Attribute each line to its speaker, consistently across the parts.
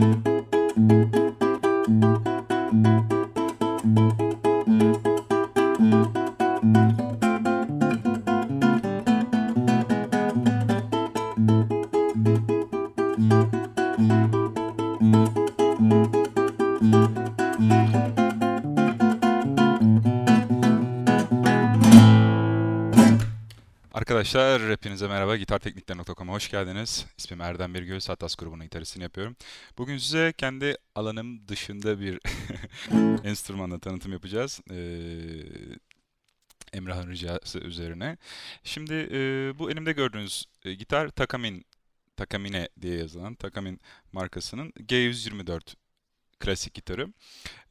Speaker 1: Thank you. Arkadaşlar hepinize merhaba. Gitarteknikler.com'a hoş geldiniz. İsmim Erdem Birgöz. Hatas grubunun gitaristini yapıyorum. Bugün size kendi alanım dışında bir enstrümanla tanıtım yapacağız. Ee, Emrah'ın ricası üzerine. Şimdi e, bu elimde gördüğünüz e, gitar Takamin, Takamine diye yazılan Takamin markasının G124 klasik gitarı.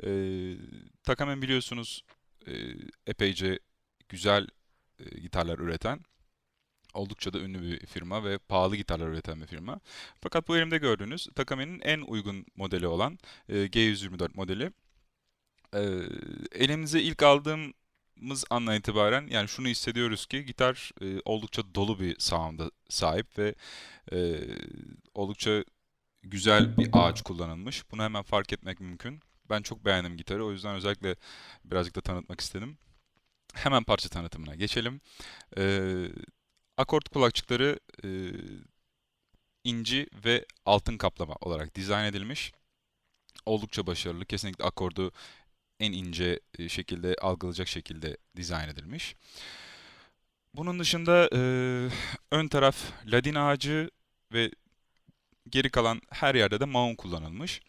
Speaker 1: Ee, Takamin biliyorsunuz e, epeyce güzel e, gitarlar üreten oldukça da ünlü bir firma ve pahalı gitarlar üreten bir firma. Fakat bu elimde gördüğünüz Takami'nin en uygun modeli olan e, G124 modeli. E, elimize ilk aldığımız andan itibaren yani şunu hissediyoruz ki gitar e, oldukça dolu bir sound'a sahip ve e, oldukça güzel bir ağaç kullanılmış. Bunu hemen fark etmek mümkün. Ben çok beğendim gitarı. O yüzden özellikle birazcık da tanıtmak istedim. Hemen parça tanıtımına geçelim. Ee, akort kulakçıkları e, inci ve altın kaplama olarak dizayn edilmiş. Oldukça başarılı. Kesinlikle akordu en ince şekilde algılayacak şekilde dizayn edilmiş. Bunun dışında e, ön taraf ladin ağacı ve geri kalan her yerde de maun kullanılmış.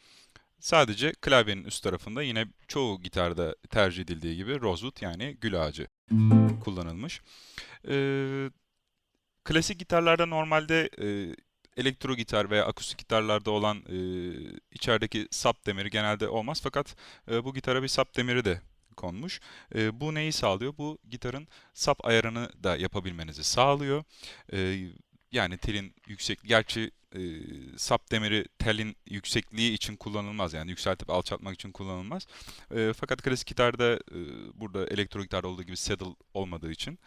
Speaker 1: Sadece klavyenin üst tarafında yine çoğu gitarda tercih edildiği gibi rosewood yani gül ağacı kullanılmış. Ee, klasik gitarlarda normalde e, elektro gitar veya akustik gitarlarda olan e, içerideki sap demiri genelde olmaz fakat e, bu gitara bir sap demiri de konmuş. E, bu neyi sağlıyor? Bu gitarın sap ayarını da yapabilmenizi sağlıyor. E, yani telin yüksek, gerçi e, sap demiri telin yüksekliği için kullanılmaz. Yani yükseltip alçaltmak için kullanılmaz. E, fakat klasik gitarda e, burada elektro gitarda olduğu gibi saddle olmadığı için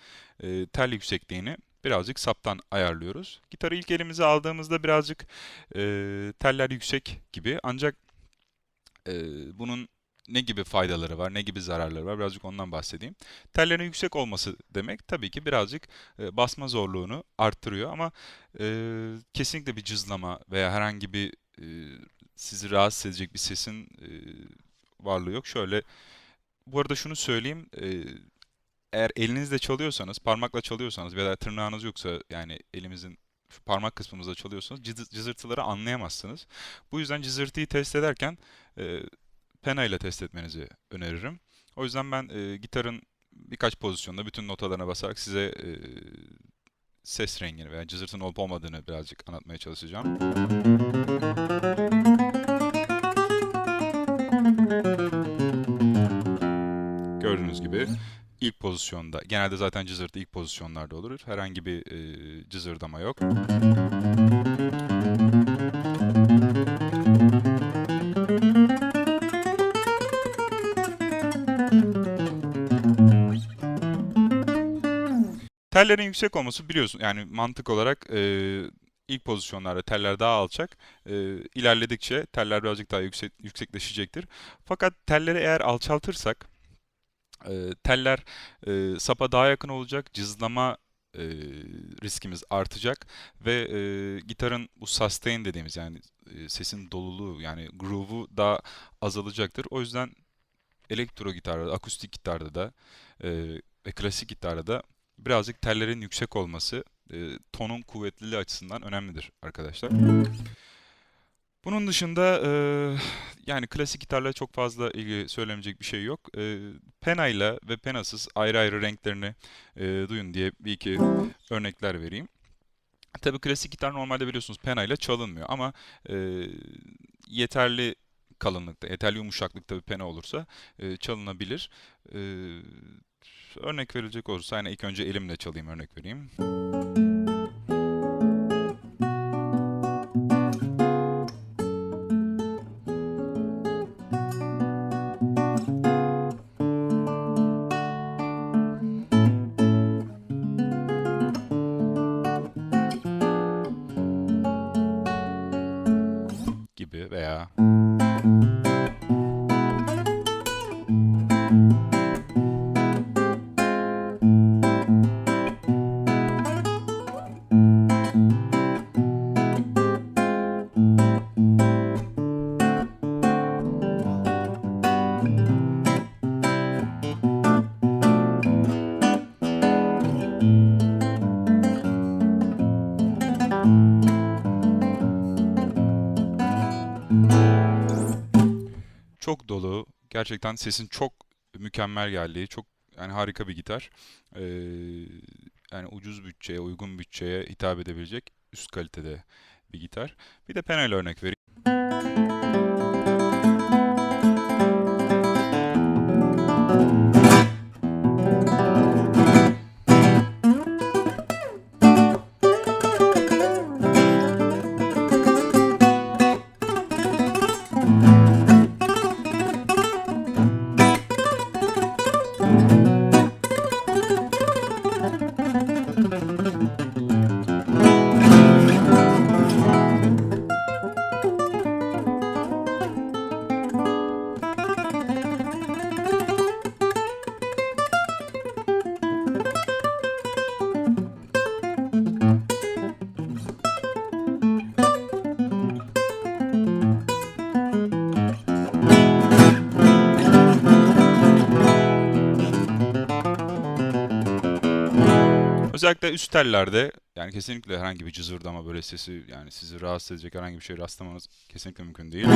Speaker 1: e, tel yüksekliğini birazcık saptan ayarlıyoruz. Gitarı ilk elimize aldığımızda birazcık e, teller yüksek gibi ancak e, bunun ne gibi faydaları var, ne gibi zararları var birazcık ondan bahsedeyim. Tellerin yüksek olması demek tabii ki birazcık e, basma zorluğunu arttırıyor ama e, kesinlikle bir cızlama veya herhangi bir e, sizi rahatsız edecek bir sesin e, varlığı yok. Şöyle bu arada şunu söyleyeyim. e, eğer elinizle çalıyorsanız, parmakla çalıyorsanız veya tırnağınız yoksa yani elimizin şu parmak kısmımızda çalıyorsanız cızı- cızırtıları anlayamazsınız. Bu yüzden cızırtıyı test ederken e, pena ile test etmenizi öneririm. O yüzden ben e, gitarın birkaç pozisyonda bütün notalarına basarak size e, ses rengini veya cızırtının olup olmadığını birazcık anlatmaya çalışacağım. Gördüğünüz gibi ilk pozisyonda, genelde zaten cızırtı ilk pozisyonlarda olur. Herhangi bir e, cızırdama yok. Tellerin yüksek olması biliyorsun yani mantık olarak e, ilk pozisyonlarda teller daha alçak. E, ilerledikçe teller birazcık daha yüksek, yüksekleşecektir. Fakat telleri eğer alçaltırsak e, teller e, sapa daha yakın olacak, cızlama e, riskimiz artacak ve e, gitarın bu sustain dediğimiz yani e, sesin doluluğu yani groove'u daha azalacaktır. O yüzden elektro gitarda, akustik gitarda da e, ve klasik gitarda da birazcık tellerin yüksek olması e, tonun kuvvetliliği açısından önemlidir arkadaşlar. Bunun dışında e, yani klasik gitarla çok fazla ilgili söylemeyecek bir şey yok. E, penayla ve penasız ayrı ayrı renklerini e, duyun diye bir iki örnekler vereyim. Tabii klasik gitar normalde biliyorsunuz penayla çalınmıyor ama e, yeterli kalınlıkta, yeterli yumuşaklıkta bir pena olursa e, çalınabilir. E, örnek verilecek olursa yani ilk önce elimle çalayım örnek vereyim. Çok dolu, gerçekten sesin çok mükemmel geldiği, çok yani harika bir gitar. Ee, yani ucuz bütçeye, uygun bütçeye hitap edebilecek üst kalitede bir gitar. Bir de Penel örnek vereyim. Özellikle üst tellerde yani kesinlikle herhangi bir cızırdama böyle sesi yani sizi rahatsız edecek herhangi bir şey rastlamanız kesinlikle mümkün değil.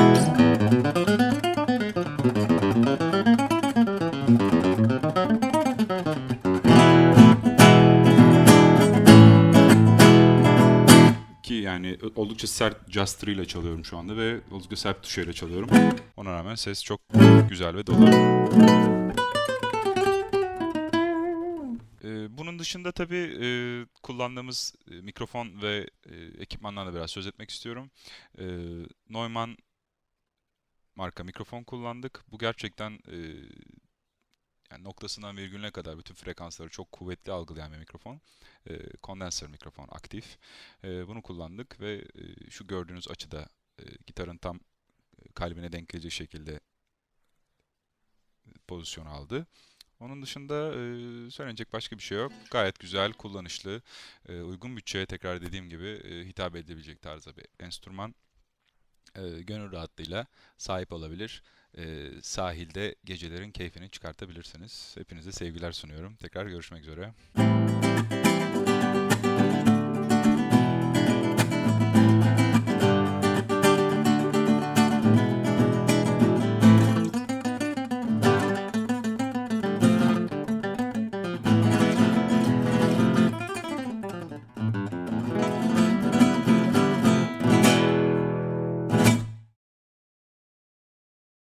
Speaker 1: Ki yani oldukça sert Just 3 ile çalıyorum şu anda ve oldukça sert tuşuyla çalıyorum. Ona rağmen ses çok güzel ve dolu. Dışında tabii e, kullandığımız mikrofon ve e, ekipmandan da biraz söz etmek istiyorum. E, Neumann marka mikrofon kullandık. Bu gerçekten e, yani noktasından virgülüne kadar bütün frekansları çok kuvvetli algılayan bir mikrofon. E, kondenser mikrofon aktif. E, bunu kullandık ve e, şu gördüğünüz açıda e, gitarın tam kalbine denk gelecek şekilde pozisyon aldı. Onun dışında e, söylenecek başka bir şey yok. Gayet güzel, kullanışlı, e, uygun bütçeye tekrar dediğim gibi e, hitap edebilecek tarzda bir enstrüman. E, gönül rahatlığıyla sahip olabilir. E, sahilde gecelerin keyfini çıkartabilirsiniz. Hepinize sevgiler sunuyorum. Tekrar görüşmek üzere.